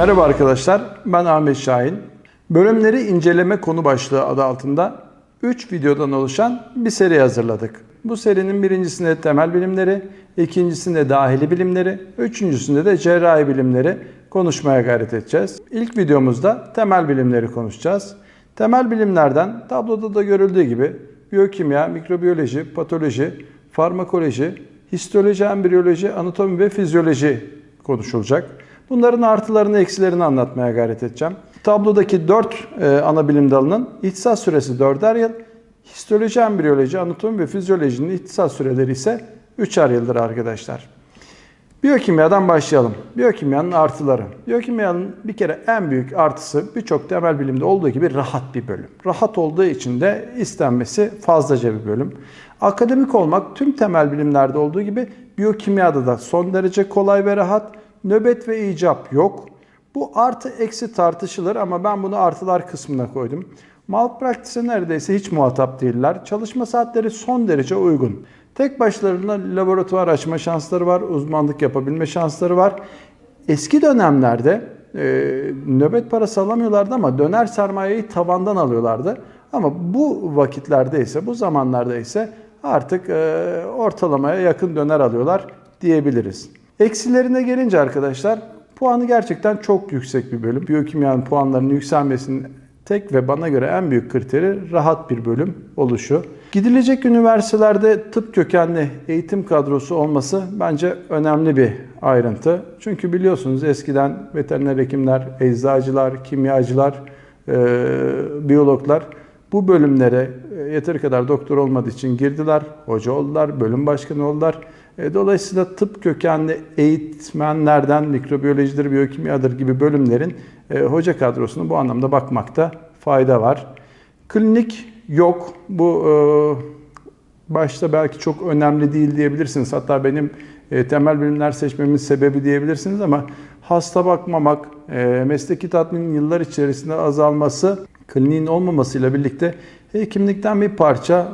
Merhaba arkadaşlar, ben Ahmet Şahin. Bölümleri inceleme konu başlığı adı altında 3 videodan oluşan bir seri hazırladık. Bu serinin birincisinde temel bilimleri, ikincisinde dahili bilimleri, üçüncüsünde de cerrahi bilimleri konuşmaya gayret edeceğiz. İlk videomuzda temel bilimleri konuşacağız. Temel bilimlerden tabloda da görüldüğü gibi biyokimya, mikrobiyoloji, patoloji, farmakoloji, histoloji, embriyoloji, anatomi ve fizyoloji konuşulacak. Bunların artılarını, eksilerini anlatmaya gayret edeceğim. Tablodaki 4 ana bilim dalının ihtisas süresi 4'er yıl, histoloji, embriyoloji, anatomi ve fizyolojinin ihtisas süreleri ise 3'er yıldır arkadaşlar. Biyokimyadan başlayalım. Biyokimyanın artıları. Biyokimyanın bir kere en büyük artısı birçok temel bilimde olduğu gibi rahat bir bölüm. Rahat olduğu için de istenmesi fazlaca bir bölüm. Akademik olmak tüm temel bilimlerde olduğu gibi biyokimyada da son derece kolay ve rahat. Nöbet ve icap yok. Bu artı eksi tartışılır ama ben bunu artılar kısmına koydum. Malpraktis'e neredeyse hiç muhatap değiller. Çalışma saatleri son derece uygun. Tek başlarına laboratuvar açma şansları var, uzmanlık yapabilme şansları var. Eski dönemlerde e, nöbet parası alamıyorlardı ama döner sermayeyi tabandan alıyorlardı. Ama bu vakitlerde ise, bu zamanlarda ise artık e, ortalamaya yakın döner alıyorlar diyebiliriz. Eksilerine gelince arkadaşlar puanı gerçekten çok yüksek bir bölüm. Biyokimyanın puanlarının yükselmesinin tek ve bana göre en büyük kriteri rahat bir bölüm oluşu. Gidilecek üniversitelerde tıp kökenli eğitim kadrosu olması bence önemli bir ayrıntı. Çünkü biliyorsunuz eskiden veteriner hekimler, eczacılar, kimyacılar, e, biyologlar bu bölümlere yeteri kadar doktor olmadığı için girdiler, hoca oldular, bölüm başkanı oldular. E, dolayısıyla tıp kökenli eğitmenlerden mikrobiyolojidir, biyokimyadır gibi bölümlerin e, hoca kadrosuna bu anlamda bakmakta fayda var. Klinik yok. Bu e, başta belki çok önemli değil diyebilirsiniz. Hatta benim temel bilimler seçmemin sebebi diyebilirsiniz ama hasta bakmamak, mesleki tatminin yıllar içerisinde azalması, kliniğin olmamasıyla birlikte hekimlikten bir parça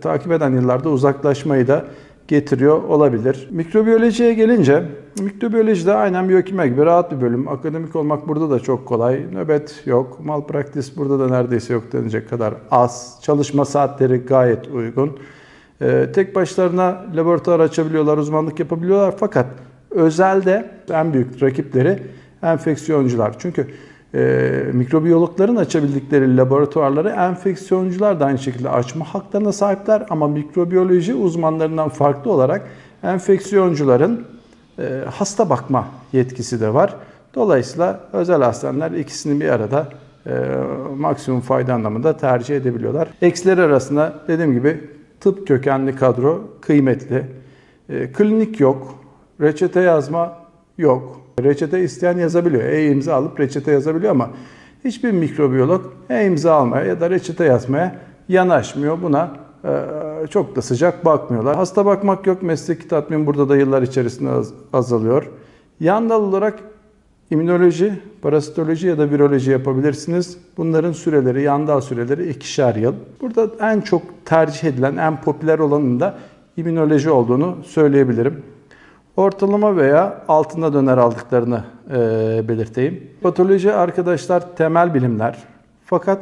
takip eden yıllarda uzaklaşmayı da getiriyor olabilir. Mikrobiyolojiye gelince, mikrobiyolojide aynen biyokimya gibi rahat bir bölüm. Akademik olmak burada da çok kolay. Nöbet yok. Malpraktis burada da neredeyse yok denecek kadar az. Çalışma saatleri gayet uygun. Ee, tek başlarına laboratuvar açabiliyorlar, uzmanlık yapabiliyorlar. Fakat özelde en büyük rakipleri enfeksiyoncular. Çünkü e, mikrobiyologların açabildikleri laboratuvarları enfeksiyoncular da aynı şekilde açma haklarına sahipler ama mikrobiyoloji uzmanlarından farklı olarak enfeksiyoncuların e, hasta bakma yetkisi de var. Dolayısıyla özel hastaneler ikisini bir arada e, maksimum fayda anlamında tercih edebiliyorlar. Eksileri arasında dediğim gibi tıp kökenli kadro kıymetli. E, klinik yok, reçete yazma yok. Reçete isteyen yazabiliyor. E-imza alıp reçete yazabiliyor ama hiçbir mikrobiyolog e-imza almaya ya da reçete yazmaya yanaşmıyor. Buna e, çok da sıcak bakmıyorlar. Hasta bakmak yok. Mesleki tatmin burada da yıllar içerisinde az, azalıyor. Yan dal olarak immünoloji, parasitoloji ya da viroloji yapabilirsiniz. Bunların süreleri, yan dal süreleri ikişer yıl. Burada en çok tercih edilen, en popüler olanın da immünoloji olduğunu söyleyebilirim ortalama veya altında döner aldıklarını e, belirteyim. Patoloji arkadaşlar temel bilimler. Fakat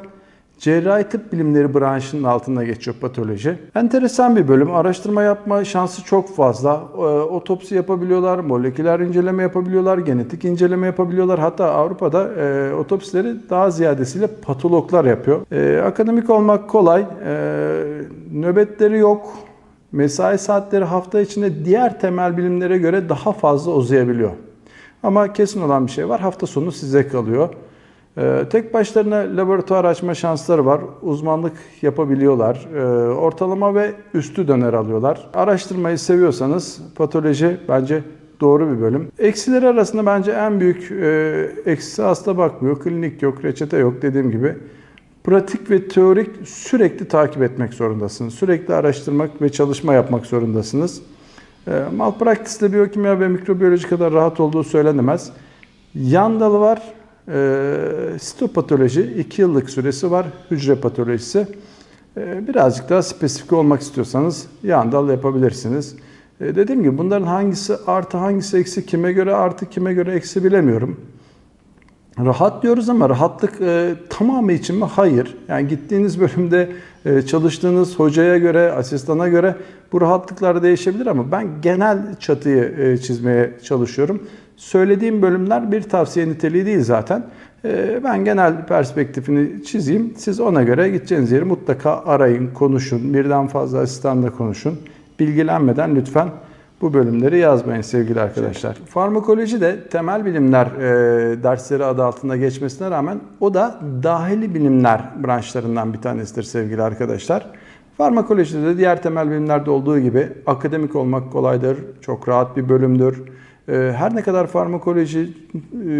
cerrahi tıp bilimleri branşının altında geçiyor patoloji. Enteresan bir bölüm. Araştırma yapma şansı çok fazla. E, otopsi yapabiliyorlar, moleküler inceleme yapabiliyorlar, genetik inceleme yapabiliyorlar. Hatta Avrupa'da e, otopsileri daha ziyadesiyle patologlar yapıyor. E, akademik olmak kolay. E, nöbetleri yok mesai saatleri hafta içinde diğer temel bilimlere göre daha fazla uzayabiliyor. Ama kesin olan bir şey var. Hafta sonu size kalıyor. Ee, tek başlarına laboratuvar açma şansları var. Uzmanlık yapabiliyorlar. Ee, ortalama ve üstü döner alıyorlar. Araştırmayı seviyorsanız patoloji bence doğru bir bölüm. Eksileri arasında bence en büyük e, eksisi hasta bakmıyor. Klinik yok, reçete yok dediğim gibi pratik ve teorik sürekli takip etmek zorundasınız. Sürekli araştırmak ve çalışma yapmak zorundasınız. E, malpraktisle biyokimya ve mikrobiyoloji kadar rahat olduğu söylenemez. Yan dalı var. E, sitopatoloji 2 yıllık süresi var. Hücre patolojisi. E, birazcık daha spesifik olmak istiyorsanız yan dal yapabilirsiniz. E, dediğim gibi bunların hangisi artı hangisi eksi kime göre artı kime göre eksi bilemiyorum. Rahat diyoruz ama rahatlık e, tamamı için mi? Hayır. Yani gittiğiniz bölümde e, çalıştığınız hocaya göre, asistana göre bu rahatlıklar değişebilir ama ben genel çatıyı e, çizmeye çalışıyorum. Söylediğim bölümler bir tavsiye niteliği değil zaten. E, ben genel perspektifini çizeyim. Siz ona göre gideceğiniz yeri mutlaka arayın, konuşun. Birden fazla asistanla konuşun. Bilgilenmeden lütfen bu bölümleri yazmayın sevgili arkadaşlar. Farmakoloji de temel bilimler e, dersleri adı altında geçmesine rağmen o da dahili bilimler branşlarından bir tanesidir sevgili arkadaşlar. Farmakolojide de diğer temel bilimlerde olduğu gibi akademik olmak kolaydır, çok rahat bir bölümdür. E, her ne kadar farmakoloji e,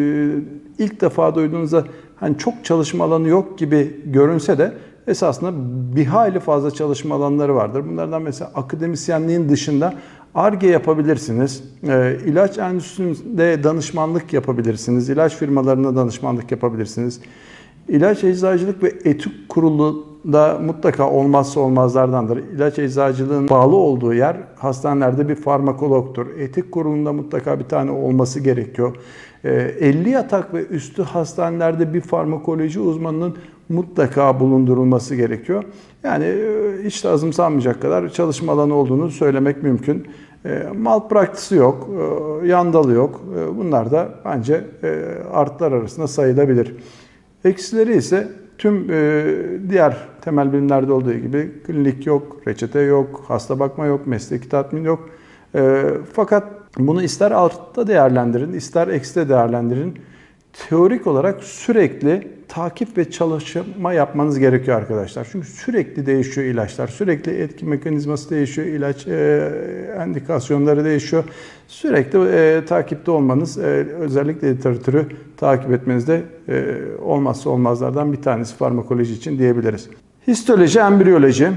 ilk defa duyduğunuzda hani çok çalışma alanı yok gibi görünse de esasında bir hayli fazla çalışma alanları vardır. Bunlardan mesela akademisyenliğin dışında ARGE yapabilirsiniz. E, ilaç endüstrisinde danışmanlık yapabilirsiniz. İlaç firmalarına danışmanlık yapabilirsiniz. İlaç Eczacılık ve Etik Kurulu da mutlaka olmazsa olmazlardandır. İlaç eczacılığın bağlı olduğu yer hastanelerde bir farmakologtur. Etik kurulunda mutlaka bir tane olması gerekiyor. 50 yatak ve üstü hastanelerde bir farmakoloji uzmanının mutlaka bulundurulması gerekiyor. Yani hiç de azımsanmayacak kadar çalışma alanı olduğunu söylemek mümkün. Malpraktisi yok, yandalı yok. Bunlar da bence artlar arasında sayılabilir. Eksileri ise tüm diğer temel bilimlerde olduğu gibi klinik yok, reçete yok, hasta bakma yok, mesleki tatmin yok. Fakat bunu ister altta değerlendirin, ister ekside değerlendirin. Teorik olarak sürekli takip ve çalışma yapmanız gerekiyor arkadaşlar. Çünkü sürekli değişiyor ilaçlar, sürekli etki mekanizması değişiyor, ilaç e, endikasyonları değişiyor. Sürekli e, takipte olmanız, e, özellikle literatürü takip etmenizde e, olmazsa olmazlardan bir tanesi farmakoloji için diyebiliriz. Histoloji, embriyoloji,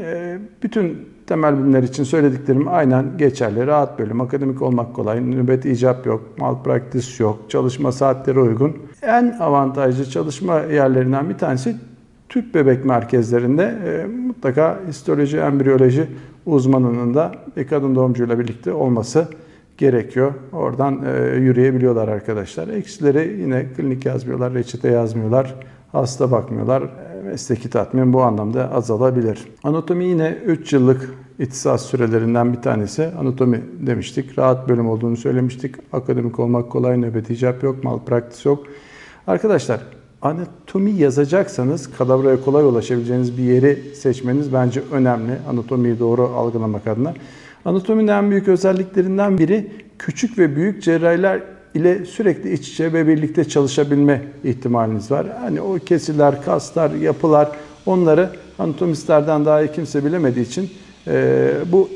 e, bütün temel bilimler için söylediklerim aynen geçerli. Rahat bölüm, akademik olmak kolay, nöbet icap yok, malpraktis yok, çalışma saatleri uygun. En avantajlı çalışma yerlerinden bir tanesi tüp bebek merkezlerinde e, mutlaka histoloji, embriyoloji uzmanının da bir kadın doğumcuyla birlikte olması gerekiyor. Oradan e, yürüyebiliyorlar arkadaşlar. Eksileri yine klinik yazmıyorlar, reçete yazmıyorlar, hasta bakmıyorlar mesleki tatmin bu anlamda azalabilir. Anatomi yine 3 yıllık ihtisas sürelerinden bir tanesi. Anatomi demiştik. Rahat bölüm olduğunu söylemiştik. Akademik olmak kolay, nöbet icap yok, malpraktis yok. Arkadaşlar anatomi yazacaksanız kadavraya kolay ulaşabileceğiniz bir yeri seçmeniz bence önemli. Anatomiyi doğru algılamak adına. Anatominin en büyük özelliklerinden biri küçük ve büyük cerrahiler ile sürekli iç içe ve birlikte çalışabilme ihtimaliniz var. Hani o kesiler, kaslar, yapılar onları anatomistlerden daha kimse bilemediği için e, bu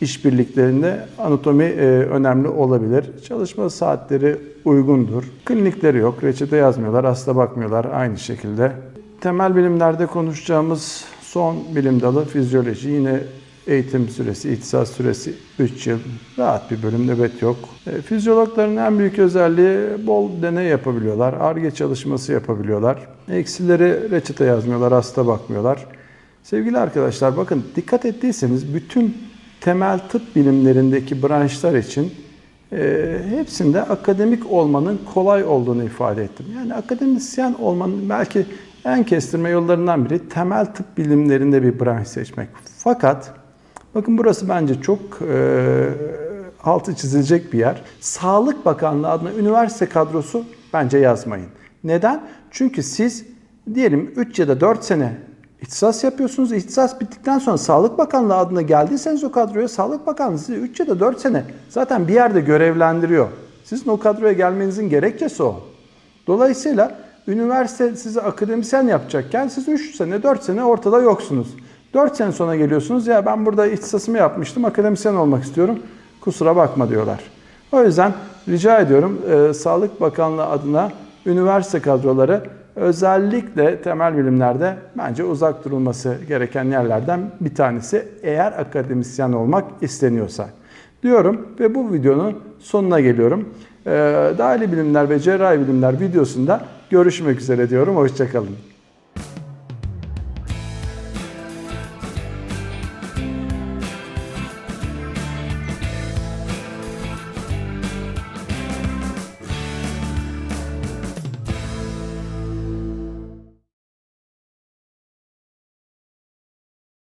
işbirliklerinde anatomi e, önemli olabilir. Çalışma saatleri uygundur. Klinikleri yok, reçete yazmıyorlar, hasta bakmıyorlar aynı şekilde. Temel bilimlerde konuşacağımız son bilim dalı fizyoloji. Yine Eğitim süresi, ihtisas süresi 3 yıl. Rahat bir bölüm, nöbet yok. E, fizyologların en büyük özelliği bol deney yapabiliyorlar. ARGE çalışması yapabiliyorlar. Eksileri reçete yazmıyorlar, hasta bakmıyorlar. Sevgili arkadaşlar bakın dikkat ettiyseniz bütün temel tıp bilimlerindeki branşlar için e, hepsinde akademik olmanın kolay olduğunu ifade ettim. Yani akademisyen olmanın belki en kestirme yollarından biri temel tıp bilimlerinde bir branş seçmek. Fakat Bakın burası bence çok e, altı çizilecek bir yer. Sağlık Bakanlığı adına üniversite kadrosu bence yazmayın. Neden? Çünkü siz diyelim 3 ya da 4 sene ihtisas yapıyorsunuz. İhtisas bittikten sonra Sağlık Bakanlığı adına geldiyseniz o kadroya Sağlık Bakanlığı sizi 3 ya da 4 sene zaten bir yerde görevlendiriyor. Sizin o kadroya gelmenizin gerekçesi o. Dolayısıyla üniversite sizi akademisyen yapacakken siz 3 sene 4 sene ortada yoksunuz. 4 sene sonra geliyorsunuz ya ben burada ihtisasımı yapmıştım akademisyen olmak istiyorum kusura bakma diyorlar. O yüzden rica ediyorum e, Sağlık Bakanlığı adına üniversite kadroları özellikle temel bilimlerde bence uzak durulması gereken yerlerden bir tanesi eğer akademisyen olmak isteniyorsa diyorum ve bu videonun sonuna geliyorum. E, dahili bilimler ve cerrahi bilimler videosunda görüşmek üzere diyorum. Hoşçakalın.